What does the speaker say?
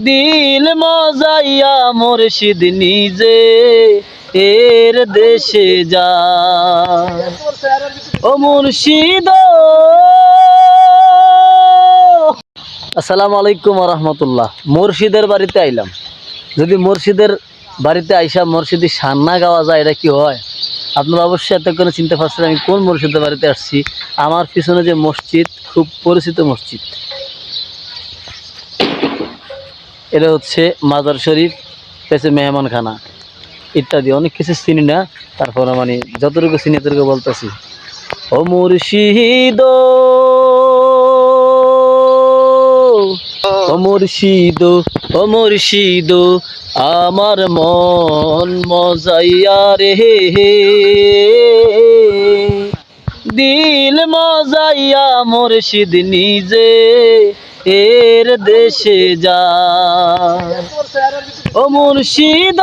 দিল মজাইয়া মুর্শিদ নিজে, এর দেশে যা ও মুর্শিদ। আসসালামু আলাইকুম রহমতুল্লাহ। মুর্শিদের বাড়িতে আইলাম। যদি মুর্শিদের বাড়িতে আইসা মুর্শিদি সান্না গাওয়া যায়, এটা কি হয়? আপনারা অবশ্যই এত করে চিন্তা পারছেন আমি কোন মুর্শিদের বাড়িতে আসছি? আমার পিছনে যে মসজিদ, খুব পরিচিত মসজিদ। এটা হচ্ছে মাজার শরীফ পেছে মেহমানখানা। ইত্যাদি, অনেক কিছু চিনি না, তারপরে মানে যতটুকু চিনি ততটুকু বলতেছি। ও মুর্শিদ ও মুর্শিদ ও মুর্শিদ, আমার মন মজাইয়া রে হে। দিল মজাইয়া মুর্শিদ নিজে। এর দেশে যা। ও মুর্শিদ